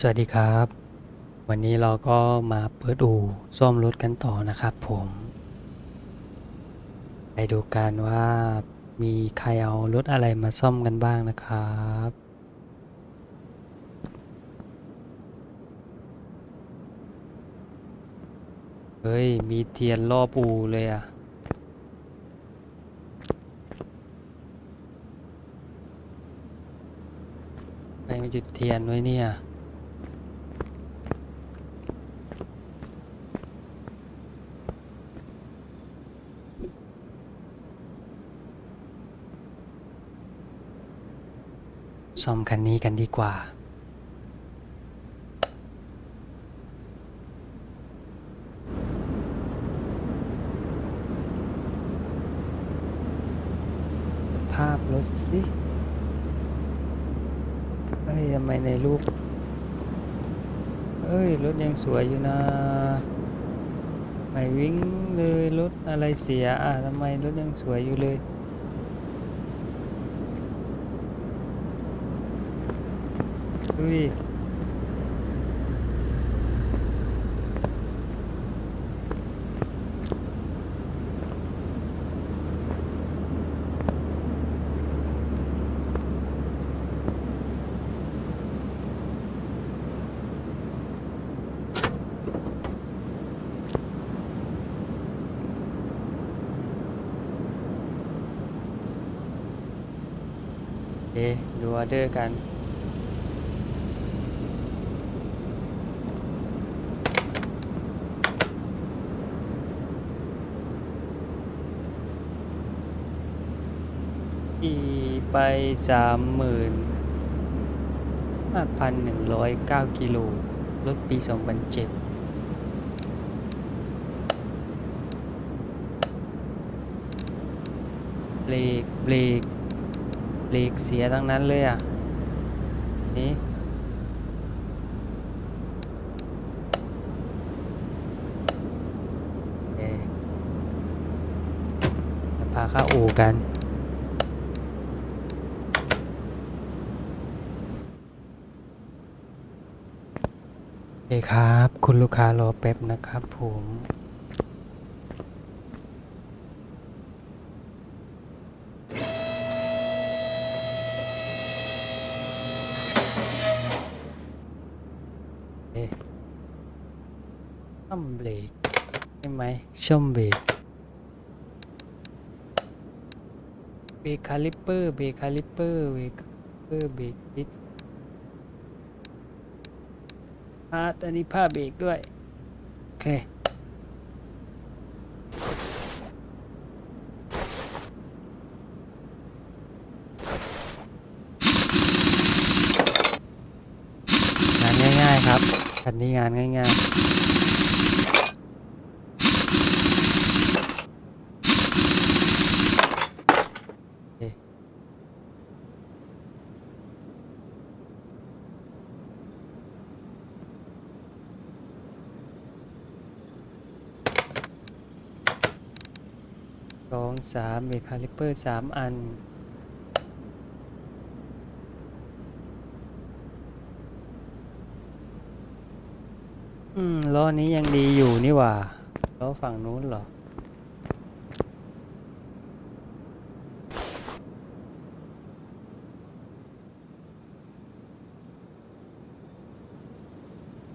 สวัสดีครับ วันนี้เราก็มาเปิดอู่ซ่อมรถกันต่อนะครับผมไปดูกันว่ามีใครเอารถอะไรมาซ่อมกันบ้างนะครับเฮ้ย มีเทียนรอบอู่เลยอะใครมาจุดเทียนไว้เนี่ย ซ่อม คันนี้กันดีกว่า ภาพรถสิเอ้ยทำไมในรูป เอ้ย รถยังสวยอยู่นะไม่วิ่งเลย รถอะไรเสีย อะทำไมรถยังสวยอยู่เลย ดูดิเอ๊ะดูออเดอร์กัน อี ไปสามหมื่นห้าพันหนึ่งร้อยเก้ากิโลรถปีสองพันเจ็ดเบรกเบรกเบรกเสียทั้งนั้นเลยอะ นี่พาเข้าอู่กัน เคครับ คุณลูกค้ารอแป๊บนะครับผมเอช่อมเบรกใช่ไหมช่อมเบรกเบรกคาลิปเปอร์เบรกคาลิปเปอร์เบรกคาลิปเปอร์เบรกดิส พาร์ทอันนี้ผ้าเบรกด้วย โอเค งานง่ายๆครับคันนี้งานง่ายๆ องสามเบรกคาลิปเปอร์สามอัน อืมล้อนี้ยังดีอยู่นี่หว่าล้อฝั่งนู้นเหรอ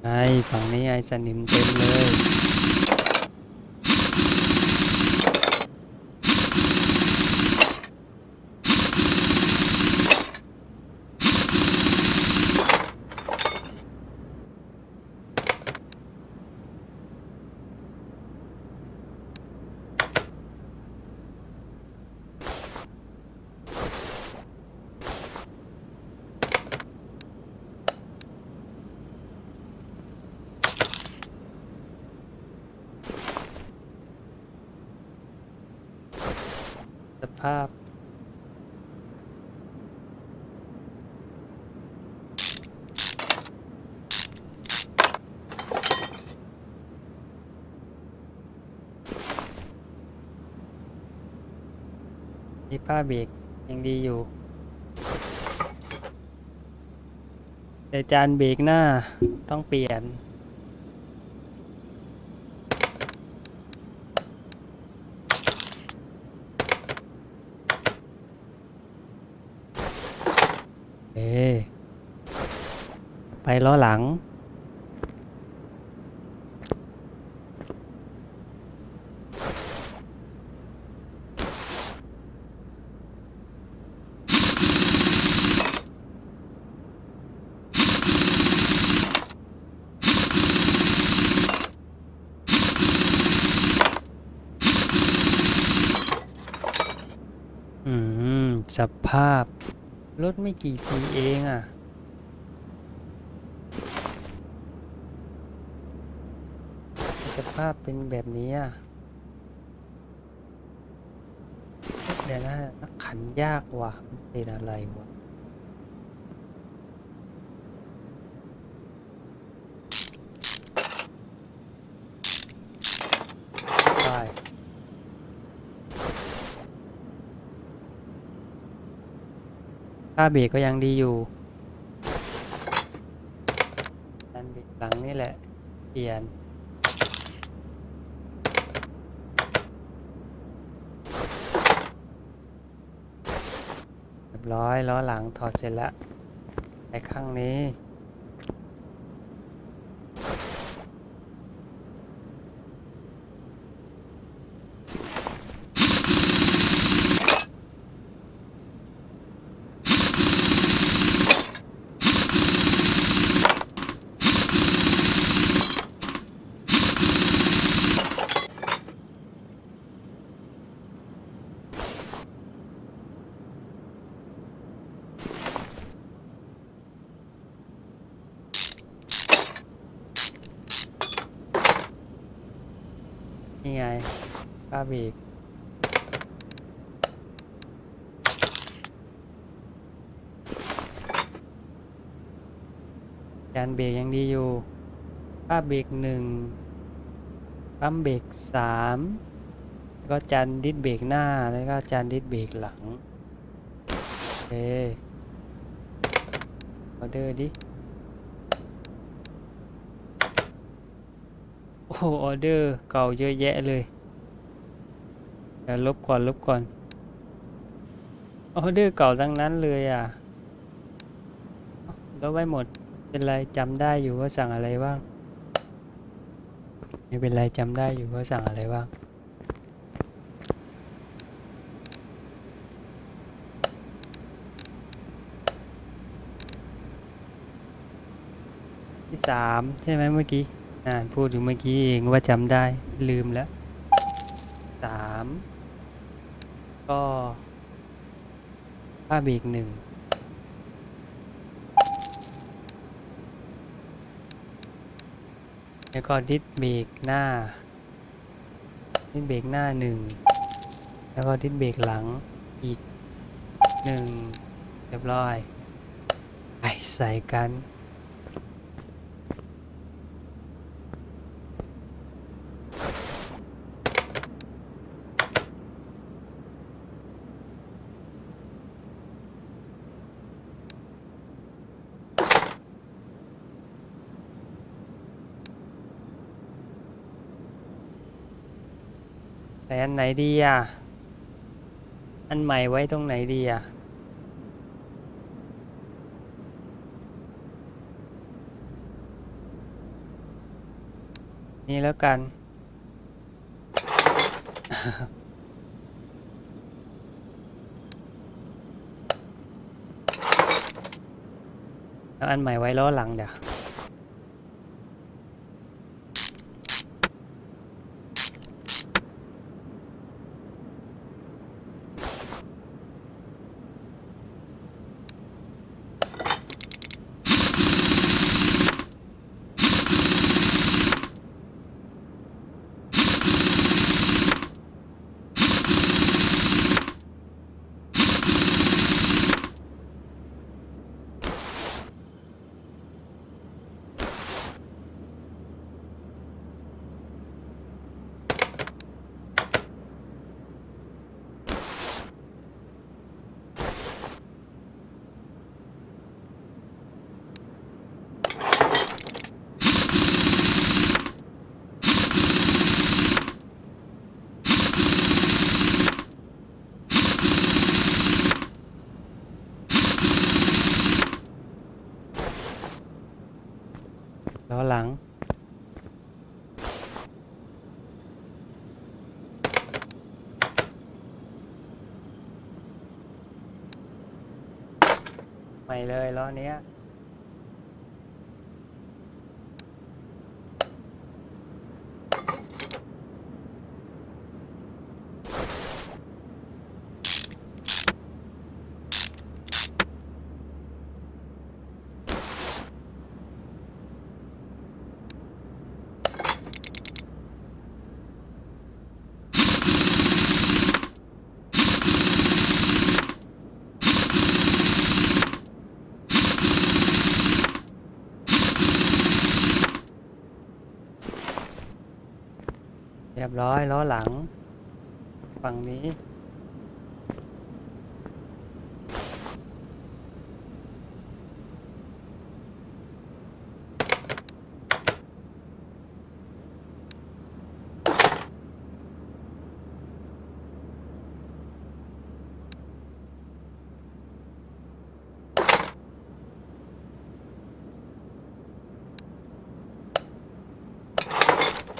ไอฝั่งนี้ไอสนิมเต็มเลย ส ภาพ นี่ผ้าเบรกยังดีอยู่ แต่จานเบรกหน้าต้องเปลี่ยน เอ๊ ไปล้อหลัง อืม สภาพ รถไม่กี่ปีเองอะ สภาพเป็นแบบนี้อะเดี๋ยวนะขันยากว่ะเป็นอะไรวะได้ค่าเบรกก็ยังดีอยู่ดันเบรกหลังนี่แหละ เปลี่ยน เร้อยล้อหลังถอดเสร็จแล้วในข้างนี้ นี่ไงป้าเบรกจานเบรกยังดีอยู่ ป้าเบรกหนึ่งปั๊มเบรกสามแล้วก็จานดิสเบรกหน้า แล้วก็จานดิสเบรกหลัง โอเคออเดอร์ดิ อ้โออเดอร์เก่าเยอะแยะเลยเดี๋ยวลบก่อนลบก่อนออเดอร์เก่าทั้งนั้นเลยอะลบไว้หมดเป็นไรจำได้อยู่ว่าสั่งอะไรบ้างไม่เป็นไรจำได้อยู่ว่าสั่งอะไรบ้างที่สามใช่ไหมเมื่อกี้ อ่านพูดถึงเมื่อกี้เองว่าจำได้ลืมแล้วสามก็ผ้าเบรกหนึ่งแล้วก็ดิสเบรกหน้า ดิสเบรกหน้าหนึ่งแล้วก็ดิสเบรกหลังอีกหนึ่งเรียบร้อย ไปใส่กัน แต่อันไหนดีอะ อันใหม่ไว้ตรงไหนดีอะ นี่แล้วกัน แล้วอันใหม่ไว้ล้อหลังเดี๋ยว ล้อหลัง ใหม่เลยล้อเนี้ย เรียบร้อยล้อหลัง ฝั่งนี้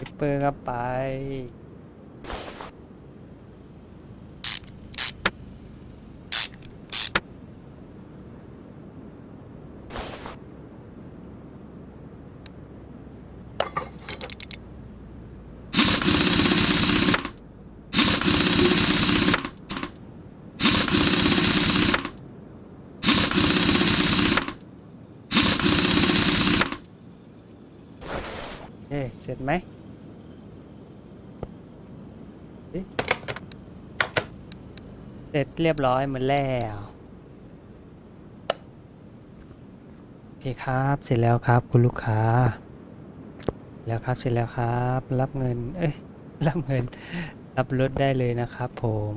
ทิ ปอร์ก็ไปเอ๊เสร็จไหมเอ๊ะ เสร็จเรียบร้อยหมดแล้ว โอเคครับ เสร็จแล้วครับคุณลูกค้า แล้วครับเสร็จแล้วครับ รับเงิน เอ้ย รับเงิน รับรถได้เลยนะครับผม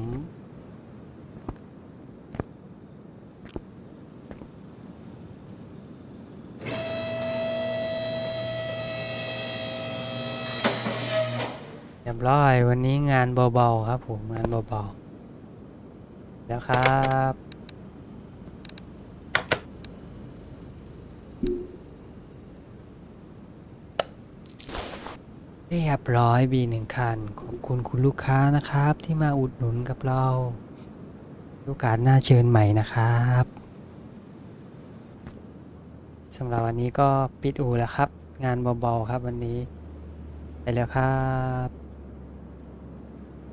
เรียบร้อยวันนี้งานเบาๆครับผมงานเบาๆ แล้วครับ เรียบร้อยบีหนึ่งคัน ขอบคุณคุณลูกค้านะครับ ที่มาอุดหนุนกับเราโอกาสหน้าเชิญใหม่นะครับสำหรับวันนี้ก็ปิดอู่แล้วครับ งานเบาๆครับวันนี้ ไปแล้วครับ